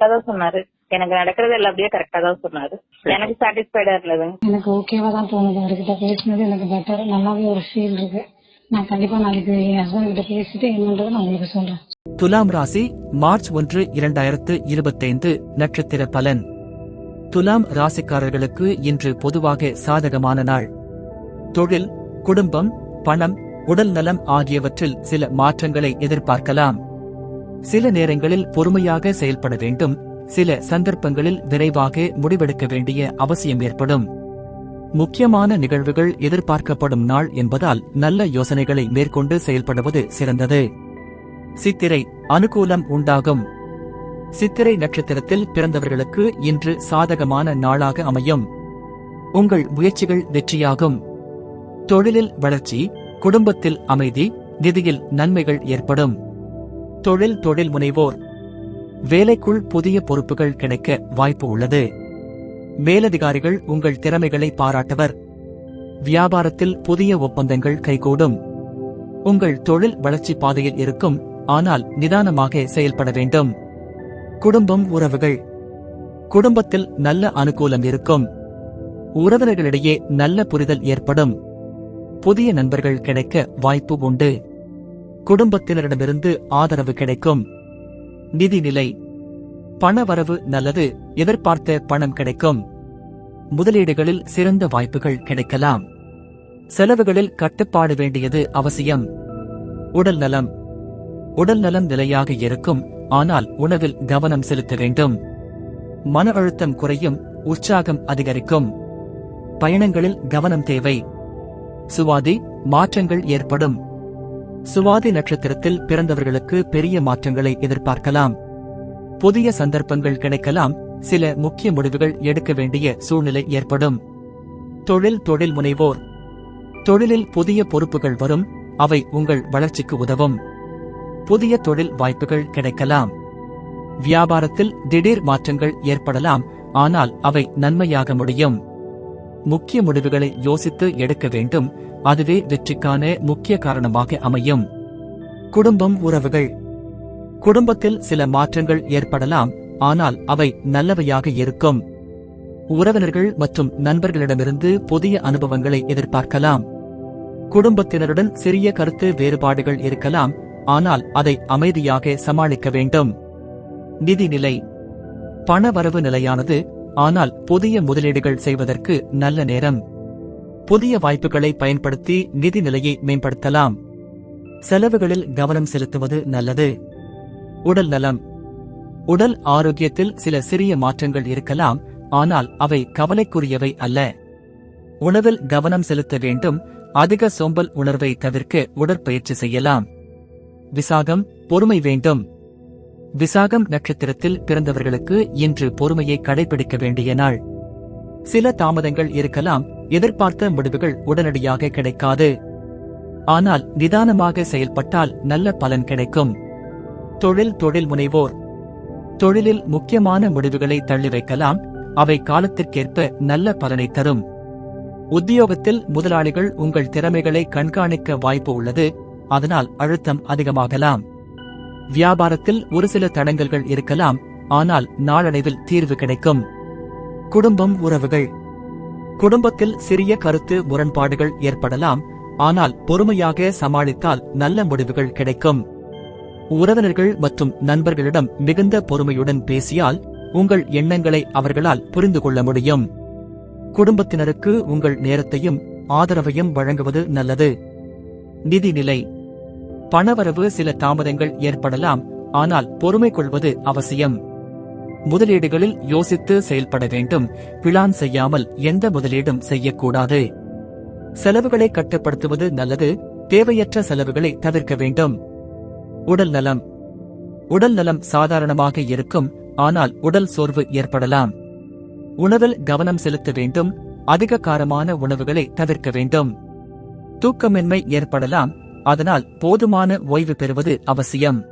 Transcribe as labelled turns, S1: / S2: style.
S1: கரெக்டா தான் சொன்னாரு. எனக்கு நடக்கிறது எல்லாம் அப்படியே கரெக்டா தான் சொன்னாரு. எனக்கு சாட்டிஸ்ஃபைடா இருந்ததுங்க
S2: எனக்கு ஓகேவா தான் தோணுது. அவர்கிட்ட பேசினது எனக்கு பெட்டர் நல்லாவே ஒரு ஃபீல் இருக்கு. நான் கண்டிப்பா நாளைக்கு என் ஹஸ்பண்ட் கிட்ட பேசிட்டு என்னன்றதை நான் உங்களுக்கு சொல்றேன்.
S3: துலாம் ராசி மார்ச் ஒன்று இரண்டாயிரத்து இருபத்தைந்து நட்சத்திர பலன். துலாம் ராசிக்காரர்களுக்கு இன்று பொதுவாக சாதகமான நாள். தொழில் குடும்பம் பணம் உடல் நலம் ஆகியவற்றில் சில மாற்றங்களை எதிர்பார்க்கலாம். சில நேரங்களில் பொறுமையாக செயல்பட வேண்டும். சில சந்தர்ப்பங்களில் விரைவாக முடிவெடுக்க வேண்டிய அவசியம் ஏற்படும். முக்கியமான நிகழ்வுகள் எதிர்பார்க்கப்படும் நாள் என்பதால் நல்ல யோசனைகளை மேற்கொண்டு செயல்படுவது சிறந்தது. சித்திரை அனுகூலம் உண்டாகும். சித்திரை நட்சத்திரத்தில் பிறந்தவர்களுக்கு இன்று சாதகமான நாளாக அமையும். உங்கள் முயற்சிகள் வெற்றியாகும். தொழிலில் வளர்ச்சி குடும்பத்தில் அமைதி நிதியில் நன்மைகள் ஏற்படும். தொழில் தொழில் முனைவோர். வேலைக்குள் புதிய பொறுப்புகள் கிடைக்க வாய்ப்பு உள்ளது. மேலதிகாரிகள் உங்கள் திறமைகளை பாராட்டுவர். வியாபாரத்தில் புதிய ஒப்பந்தங்கள் கைகூடும். உங்கள் தொழில் வளர்ச்சி பாதையில் இருக்கும் ஆனால் நிதானமாக செயல்பட வேண்டும். குடும்பம் உறவுகள். குடும்பத்தில் நல்ல அனுகூலம் இருக்கும். உறவினர்களிடையே நல்ல புரிதல் ஏற்படும். புதிய நண்பர்கள் கிடைக்க வாய்ப்பு உண்டு. குடும்பத்தினரிடமிருந்து ஆதரவு கிடைக்கும். நிதிநிலை. பணவரவு நல்லது எதிர்பார்த்த பணம் கிடைக்கும். முதலீடுகளில் சிறந்த வாய்ப்புகள் கிடைக்கலாம். செலவுகளில் கட்டுப்பாடு வேண்டியது அவசியம். உடல் நலம். உடல் நலம் நிலையாக இருக்கும் ஆனால் உணவில் கவனம் செலுத்த வேண்டும். மன அழுத்தம் குறையும் உற்சாகம் அதிகரிக்கும். பயணங்களில் கவனம் தேவை. சுவாதி மாற்றங்கள் ஏற்படும். சுவாதி நட்சத்திரத்தில் பிறந்தவர்களுக்கு பெரிய மாற்றங்களை எதிர்பார்க்கலாம். புதிய சந்தர்ப்பங்கள் கிடைக்கலாம். சில முக்கிய முடிவுகள் எடுக்க வேண்டிய சூழ்நிலை ஏற்படும். தொழில் தொழில் முனைவோர். தொழிலில் புதிய பொறுப்புகள் வரும். அவை உங்கள் வளர்ச்சிக்கு உதவும். புதிய தொழில் வாய்ப்புகள் கிடைக்கலாம். வியாபாரத்தில் திடீர் மாற்றங்கள் ஏற்படலாம். ஆனால் அவை நன்மையாக முடியும். முக்கிய முடிவுகளை யோசித்து எடுக்க வேண்டும். அதுவே வெற்றிக்கான முக்கிய காரணமாக அமையும். குடும்பம் உறவுகள். குடும்பத்தில் சில மாற்றங்கள் ஏற்படலாம். ஆனால் அவை நல்லவையாக இருக்கும். உறவினர்கள் மற்றும் நண்பர்களிடமிருந்து புதிய அனுபவங்களை எதிர்பார்க்கலாம். குடும்பத்தினருடன் சிறிய கருத்து வேறுபாடுகள் இருக்கலாம். ஆனால் அதை அமைதியாக சமாளிக்க வேண்டும். நிதிநிலை. பணவரவு நிலையானது ஆனால் புதிய முதலீடுகள் செய்வதற்கு நல்ல நேரம். புதிய வாய்ப்புகளை பயன்படுத்தி நிதி நிலையை மேம்படுத்தலாம். செலவுகளில் கவனம் செலுத்துவது நல்லது. உடல் நலம். உடல் ஆரோக்கியத்தில் சில சிறிய மாற்றங்கள் இருக்கலாம் ஆனால் அவை கவலைக்குரியவை அல்ல. உணவில் கவனம் செலுத்த வேண்டும் அதிக சோம்பல் உணர்வை தவிர்க்க உடற்பயிற்சி செய்யலாம். விசாகம் பொறுமை வேண்டும். விசாகம் நட்சத்திரத்தில் பிறந்தவர்களுக்கு இன்று பொறுமையை கடைபிடிக்க வேண்டிய நாள். சில தாமதங்கள் இருக்கலாம் எதிர்பார்த்த முடிவுகள் உடனடியாக கிடைக்காது. ஆனால் நிதானமாக செயல்பட்டால் நல்ல பலன் கிடைக்கும். தொழில் தொழில் முனைவோர். தொழிலில் முக்கியமான முடிவுகளை தள்ளி வைக்கலாம் அவை காலத்திற்கேற்ப நல்ல பலனை தரும். உத்தியோகத்தில் முதலாளிகள் உங்கள் திறமைகளை கண்காணிக்க வாய்ப்பு உள்ளது அதனால் அழுத்தம் அதிகமாகலாம். வியாபாரத்தில் ஒரு சில தடங்கல்கள் இருக்கலாம் ஆனால் நாளடைவில் தீர்வு கிடைக்கும். குடும்பம் உறவுகள். குடும்பத்தில் சிறிய கருத்து முரண்பாடுகள் ஏற்படலாம் ஆனால் பொறுமையாக சமாளித்தால் நல்ல முடிவுகள் கிடைக்கும். உறவினர்கள் மற்றும் நண்பர்களிடம் மிகுந்த பொறுமையுடன் பேசியால் உங்கள் எண்ணங்களை அவர்களால் புரிந்து கொள்ள முடியும். குடும்பத்தினருக்கு உங்கள் நேரத்தையும் ஆதரவையும் வழங்குவது நல்லது. நிதிநிலை. பணவரவு சில தாமதங்கள் ஏற்படலாம் ஆனால் பொறுமை கொள்வது அவசியம். முதலீடுகளில் யோசித்து செயல்பட வேண்டும் பிளான் செய்யாமல் எந்த முதலீடும் செய்யக்கூடாது. செலவுகளை கட்டுப்படுத்துவது நல்லது தேவையற்ற செலவுகளை தவிர்க்க வேண்டும். உடல் நலம். உடல் நலம் சாதாரணமாக இருக்கும் ஆனால் உடல் சோர்வு ஏற்படலாம். உணவில் கவனம் செலுத்த வேண்டும் அதிக காரமான உணவுகளை தவிர்க்க வேண்டும். தூக்கமின்மை ஏற்படலாம் அதனால் போதுமான ஓய்வு பெறுவது அவசியம்.